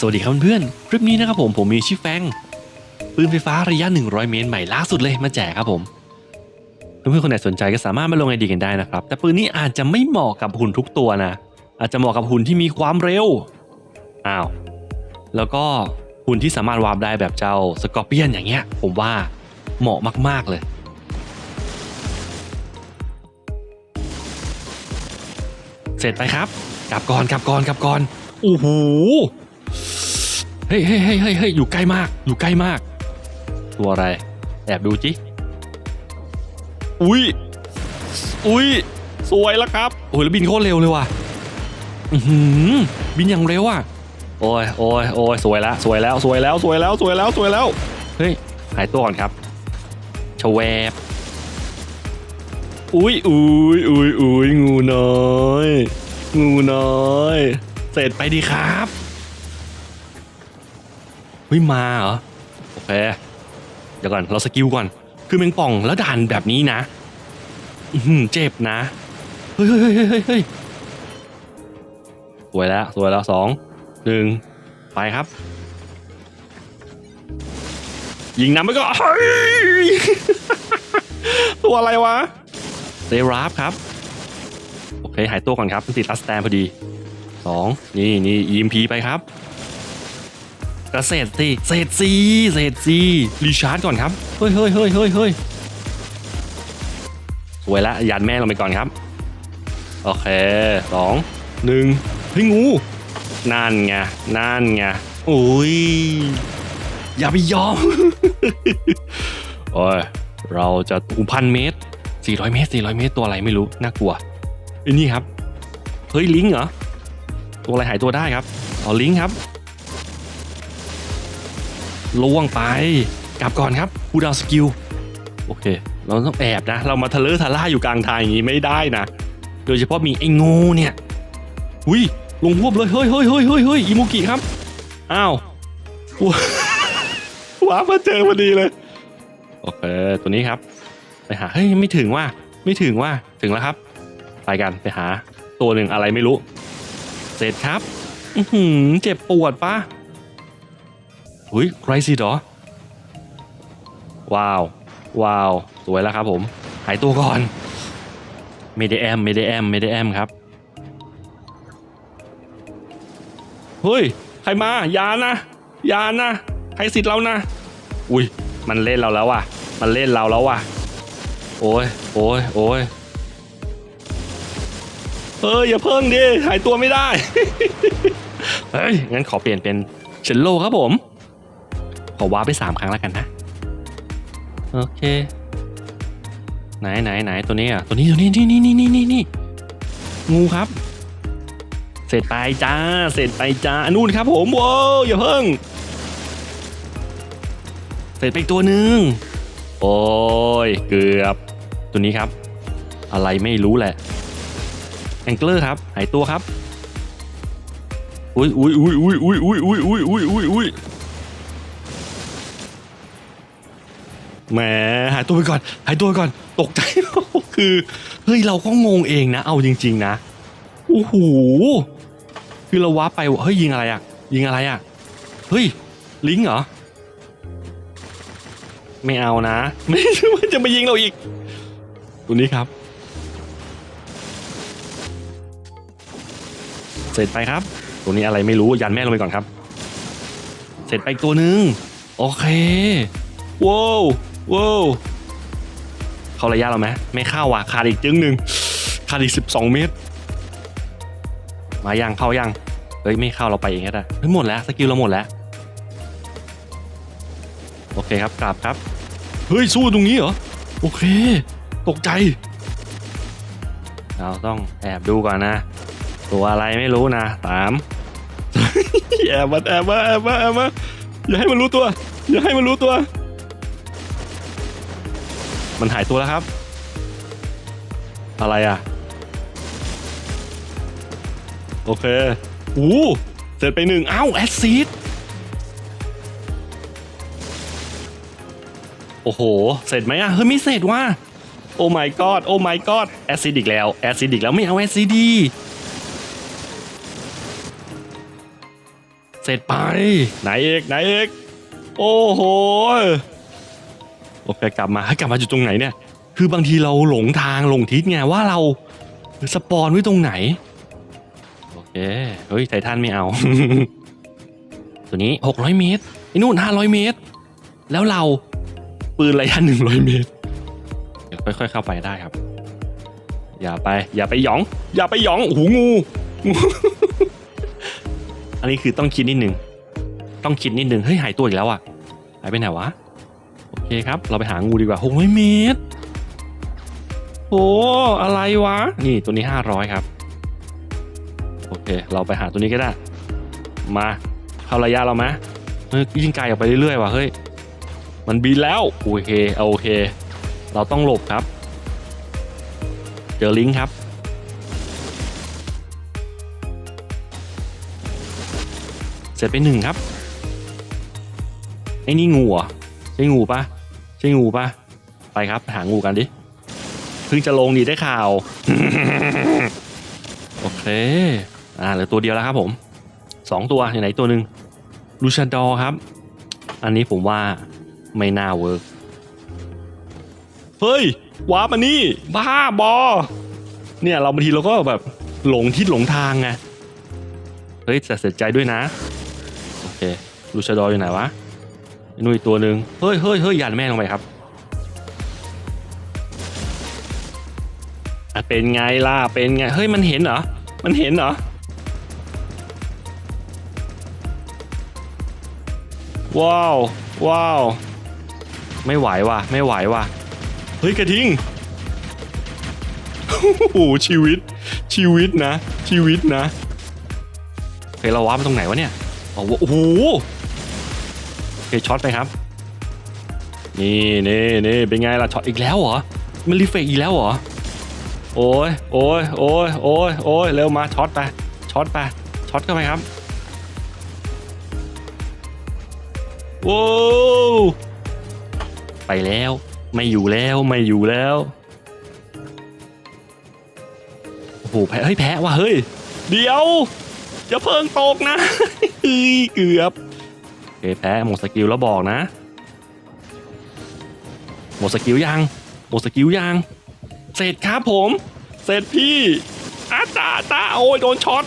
สวัสดีครับเพื่อนคลิปนี้นะครับผมผมมีชื่อแฟงปืนไฟฟ้าระยะ 100 เมตรใหม่ล่าสุดเลยมาแจกครับผมเพื่อนๆคนไหนสนใจก็สามารถมาลงไอดีกันได้นะครับ แต่ปืนนี้อาจจะไม่เหมาะกับหุ่นทุกตัวนะ อาจจะเหมาะกับหุ่นที่มีความเร็วอ้าวแล้วก็หุ่นที่สามารถวาร์ปได้แบบเจ้าสกอร์เปียนอย่างเงี้ย ผมว่าเหมาะมาก ๆเลยเสร็จไปครับ กลับก่อนกลับก่อนกลับก่อนโอ้โห เฮ้ยเฮ้ยเฮ้ยเฮ้ยเฮ้ยอยู่ใกล้มาก อยู่ใกล้มาก ตัวอะไร แอบดูจิ อุ้ย อุ้ย สวยแล้วครับ โอ้ยแล้วบินโคตรเร็วเลยว่ะ อือหือบินอย่างเร็วอะ โอ้ยโอ้ยโอ้ยสวยแล้วสวยแล้ว สวยแล้ว สวยแล้ว สวยแล้ว สวยแล้ว เฮ้ย หายตัวก่อนครับชวแวบอุ้ยอุ้ยอุ้ยอุ้ยงูน้อย งูน้อย เสร็จไปดีครับ เฮ้ยมาเหรอโอเคเดี๋ยวก่อนเราสกิลก่อน คือแมงป่องแล้วด่านแบบนี้นะอือหือเจ็บนะเฮ้ยเฮ้ยเฮ้ยเฮ้ยสวยแล้วสวยแล้วสองหนึ่งไปครับ ยิงน้ำไปก็เฮ้ยตัวอะไรวะเซราฟครับ โอเค หายตัวก่อนครับติดลัสแตนพอดีสองนี่นี่ EMP ไปครับ กระเศษสิเศษซีเศษซีรีชาร์จก่อนครับ เฮ้ยเฮ้ยเฮ้ยเฮ้ยเฮ้ยสวยละยันแม่ลงไปก่อนครับ โอเคสองหนึ่งเฮ้ยงูนั่นไงนั่นไงโอ้ยอย่าไปยอม โอ้ย เราจะอูพันเมตร 400 เมตร 400 เมตร ตัวอะไรไม่รู้ น่ากลัวอ้นี่ครับ เฮ้ย ลิงเหรอ ตัวอะไรหายตัวได้ครับ อ๋อ ลิงครับ ล่วงไป กลับก่อนครับคูดาวสกิลโอเค เราต้องแอบนะ เรามาทะเลอะทะล่าอยู่กลางทางอย่างนี้ไม่ได้นะ โดยเฉพาะมีไอ้งูเนี่ยหุยลงพวบเลย เฮ้ยเฮ้ยเฮ้ยเฮ้ยเฮ้ยอิมุกิครับ อ้าวว้าวมาเจอพอดีเลย โอเค ตัวนี้ครับ ไปหา เฮ้ย ไม่ถึงว่า ไม่ถึงว่า ถึงแล้วครับ ไปกัน ไปหา ตัวหนึ่งอะไรไม่รู้ เสร็จครับ อืเจ็บปวดปะุ้ยใครสิเหรอว้าว ว้าว สวยแล้วครับผม หายตัวก่อนเมเดแอมเมเดแอมเมเดแอมครับ เฮ้ย ใครมา ยานะ ยานะ ใครสิทธิ์เรานะ อุ้ย มันเล่นเราแล้วว่ะ มันเล่นเราแล้วว่ะ โอ้ย โอ้ย โอ้ยเฮ้ย อย่าเพิ่งดิ หายตัวไม่ได้ เฮ้ย งั้นขอเปลี่ยนเป็นเชนโลครับผม ขอว้าร์ปไปสามครั้งแล้วกันนะ โอเค ไหนไหนไหนตัวนี้อะ ตัวนี้ตัวนี้นี่นี่นี่นี่นี่นี่งูครับ เสร็จไปจ้า เสร็จไปจ้านู่นครับผมว้าวอย่าเพิ่ง เสร็จไปอีกตัวหนึ่งโอ้ยเกือบ ตัวนี้ครับ อะไรไม่รู้แหละแองเกอร์ครับหายตัวครับอุ้ยอุ้ยอุ้ยอุ้ยอุ้ยอุ้ยอุ้ยอุ้ยอุ้ยอุ้ย แหมหายตัวไปก่อน หายตัวไปก่อน ตกใจ คือ เฮ้ย เราก็งงเองนะ เอาจริง ๆ นะ โอ้โห คือเราว้าไป เฮ้ย ยิงอะไรอะ ยิงอะไรอะ เฮ้ย ลิงเหรอ ไม่เอานะ ไม่ใช่ว่าจะมายิงเราอีก ตัวนี้ครับ เสร็จไปครับ ตัวนี้อะไรไม่รู้ ยันแม่ลงไปก่อนครับ เสร็จไปอีกตัวหนึ่งโอเคว้าว ว้าวเข้าระยะเราไหมไม่เข้าว่ะขาดอีกจึงหนึ่งขาดอีกสิบสองเมตร มายังเข้ายังเฮ้ยไม่เข้าเราไปเองก็ได้เฮ้ยหมดแล้วสกิลเราหมดแล้วโอเคครับกลับครับเฮ้ยสู้ตรงนี้เหรอโอเค ตกใจ เราต้องแอบดูก่อนนะ ตัวอะไรไม่รู้นะสามแอบมาแอบมาแอบมาแอบมาอย่าให้มันรู้ตัว อย่าให้มันรู้ตัว มันหายตัวแล้วครับ อะไรอะ โอเคโอ้เสร็จไปหนึ่งอ้าวแอซีดโอ้โห เสร็จไหมอะ เฮ้ยไม่เสร็จว่ะโอ้ my god โอ้ my god แอซิดอีกแล้ว แอซิดอีกแล้วไม่เอาแอซิดดี เสร็จไป ไหนเอกไหนเอกโอ้โห โอเคกลับมาให้กลับมาอยู่ตรงไหนเนี่ย คือบางทีเราหลงทางหลงทิศไงว่าเราสปอนไว้ตรงไหน โอเค เฮ้ยไททันไม่เอา ตัวนี้600เมตรไอ้นู่น500เมตร แล้วเราปืนระยะ100เมตรเดี๋ยวค่อยๆเข้าไปได้ครับ อย่าไป อย่าไปหยอง อย่าไปหยองโอ้โหงูงู อันนี้คือต้องคิดนิดนึง ต้องคิดนิดนึง เฮ้ยหายตัวอีกแล้วอะ หายไปไหนวะ เคครับ เราไปหางูดีกว่า600เมตรโอ้อะไรวะ นี่ตัวนี้500ครับ โอเค เราไปหาตัวนี้ก็ได้ มาเข้าระยะเราไหมเฮ้ยยิ่งไกลออกไปเรื่อยๆว่ะเฮ้ยมันบินแล้วโอเคเอาโอเค เราต้องหลบครับ เจอลิงครับเสร็จไปหนึ่งครับไอ้นี่งูอะใช่งูปะ ช่งูปะไปครับหางูกันดิเพิ่งจะลงดีได้ข่าว โอเค อ่าเหลือตัวเดียวแล้วครับผมสองตัวอยู่ไหนตัวหนึ่งลูชาดอครับ อันนี้ผมว่าไม่น่าเวิร์กเฮ้ยว้ามานี่ บ้าบอ เนี่ยเราบางทีเราก็แบบหลงทิศหลงทางไง เฮ้ยแต่เสียใจด้วยนะ โอเค ลูชาดออยู่ไหนวะ นุ่นอีกตัวหนึ่งเฮ้ยเฮ้ยเฮ้ยยันแม่งลงไปครับอะเป็นไงล่ะเป็นไงเฮ้ยมันเห็นเหรอมันเห็นเหรอว้าวว้าวไม่ไหวว่ะไม่ไหวว่ะเฮ้ยกระทิงโอ้โหชีวิต ชีวิตนะ ชีวิตนะเฮ้ยเราว้าร์ปไปตรงไหนวะเนี่ยโอ้โหโอ้โหโอ เคช็อตไปครับ นี่นี่นี่เป็นไงล่ะช็อตอีกแล้วเหรอ มันรีเฟกอีกแล้วเหรอ โอ้ยโอ้ยโอ้ยโอ้ยโอ้ยเร็วมาช็อตไป ช็อตไป ช็อตเข้าไปครับว้ไปแล้ว ไม่อยู่แล้ว ไม่อยู่แล้ว โอ้โห แพ้ เฮ้ย แพ้ว่ะ เฮ้ย เดี๋ยว จะเพิ่งตกนะเฮ้ยเกือบ เคแพ้หมดสกิลแล้วบอกนะ หมดสกิลยัง หมดสกิลยัง เสร็จครับผม เสร็จพี่อาตาตาโอ้ยโดนช็อต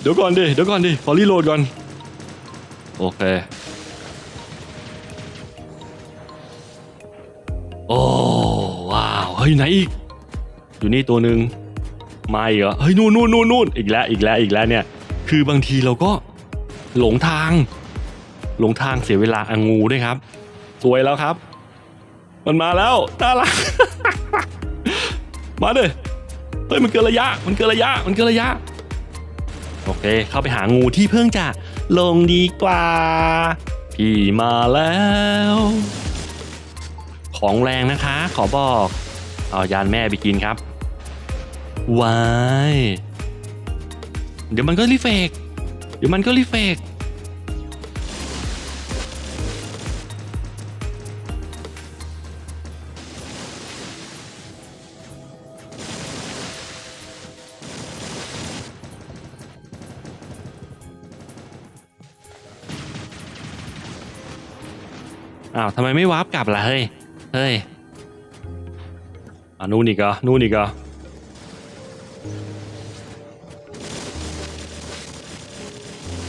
เดี๋ยวก่อนดิ เดี๋ยวก่อนดิ ขอรีโหลดก่อน โอเค โอ้ว้าว เฮ้ยไหนอีก อยู่นี่ตัวหนึ่งมาอีกเหรอ เฮ้ยนู่นนู่นนู่นอีกแล้วอีกแล้วอีกแล้วเนี่ย คือบางทีเราก็ หลงทาง หลงทางเสียเวลาอางูด้วยครับ สวยแล้วครับ มันมาแล้วน่ารักมาดิเฮ้ยมันเกินระยะ มันเกินระยะ มันเกินระยะ โอเค เข้าไปหางูที่เพิ่งจะลงดีกว่า พี่มาแล้ว ของแรงนะคะ ขอบอก เอายานแม่ไปกินครับวาย เดี๋ยวมันก็รีเฟก เดี๋ยวมันก็รีเฟกอ้าวทำไมไม่วาร์ปกลับล่ะเฮ้ย เฮ้ยอ่านู่นอีกเหรอนู่นอีกเห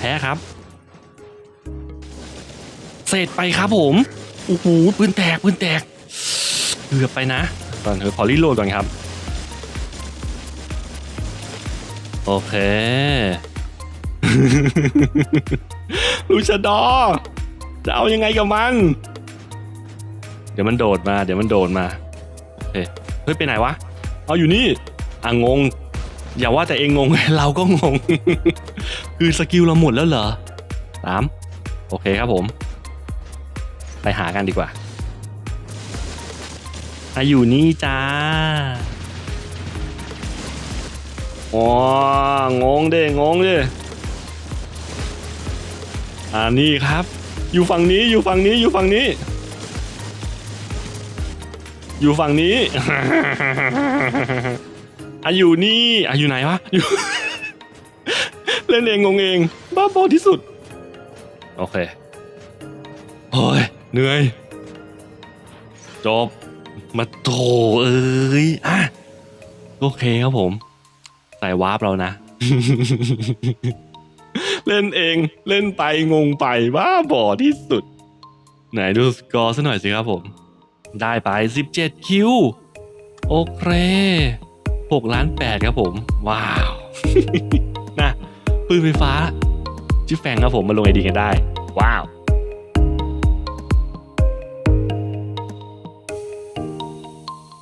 แพ้ครับ เสร็จไปครับผมโอ้โหปืนแตกปืนแตกเกือบไปนะก่อนเถอะขอรีโหลดก่อนครับ โอเคลูชาดอจะเอายังไงกับมัน เดี๋ยวมันโดดมา เดี๋ยวมันโดดมาโอเคเฮ้ยไปไหนวะ เอาอยู่นี่อะงง อย่าว่าแต่เองงง เราก็งง คือสกิลเราหมดแล้วเหรอสามโอเคครับผม ไปหากันดีกว่าอะอยู่นี่จ้าอ๋องงเด้งงเด้อ่านี่ครับ อยู่ฝั่งนี้อยู่ฝั่งนี้อยู่ฝั่งนี้ อยู่ฝั่งนี้อะอยู่นี่อะอยู่ไหนวะอยู่ เล่นล่นเองงงเอง บ้าบอที่สุด โอเคโอ้ยเหนื่อย จบ มาโถเอ้ยอะโอเคครับผม ใส่วาร์ปเรานะ เล่นเองเล่นไปงงไปบ้าบอที่สุด ไหนดูสกอร์ซะหน่อยสิครับผม ได้ไป 17 คิว โอเค6ล้าน8ครับผม ว้าวนะ ปืนไฟฟ้า ชื่อแฟงครับผมมาลงไอดีกันได้ ว้าว